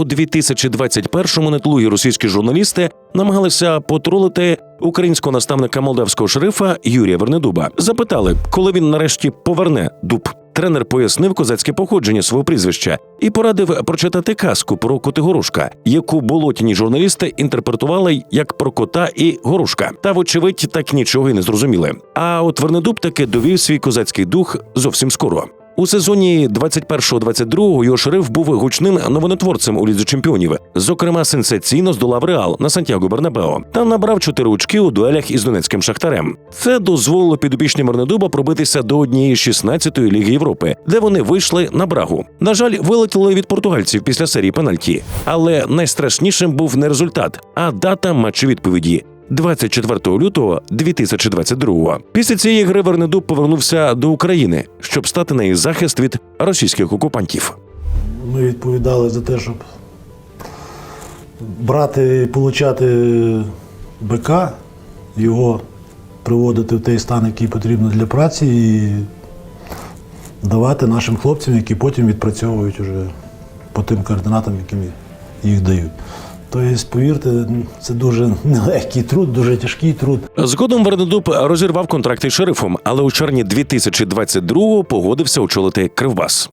у 2021-му нетлугі російські журналісти намагалися потролити українського наставника молдавського шерифа Юрія Вернедуба. Запитали, коли він нарешті поверне дуб. Тренер пояснив козацьке походження свого прізвища і порадив прочитати казку про Котигорушка, яку болотяні журналісти інтерпретували як про кота і горушка. Та, вочевидь, так нічого й не зрозуміли. А от Вернедуб таки довів свій козацький дух зовсім скоро. У сезоні 21-22 його шериф був гучним новонотворцем у лізі чемпіонів. Зокрема, сенсаційно здолав Реал на Сантьяго Бернабео та набрав чотири очки у дуелях із Донецьким шахтарем. Це дозволило підопічнім Вернедуба пробитися до однієї з 16-ї ліги Європи, де вони вийшли на брагу. На жаль, вилетіли від португальців після серії пенальті. Але найстрашнішим був не результат, а дата матчу відповіді. 24 лютого 2022 Після цієї гри Вернедуб повернувся до України, щоб стати на її захист від російських окупантів. Ми відповідали за те, щоб брати і получати БК, його приводити в той стан, який потрібно для праці, і давати нашим хлопцям, які потім відпрацьовують уже по тим координатам, яким їх дають. Тобто, повірте, це дуже нелегкий труд, дуже тяжкий труд. Згодом Вернедуб розірвав контракти з шерифом, але у червні 2022-го погодився очолити Кривбас.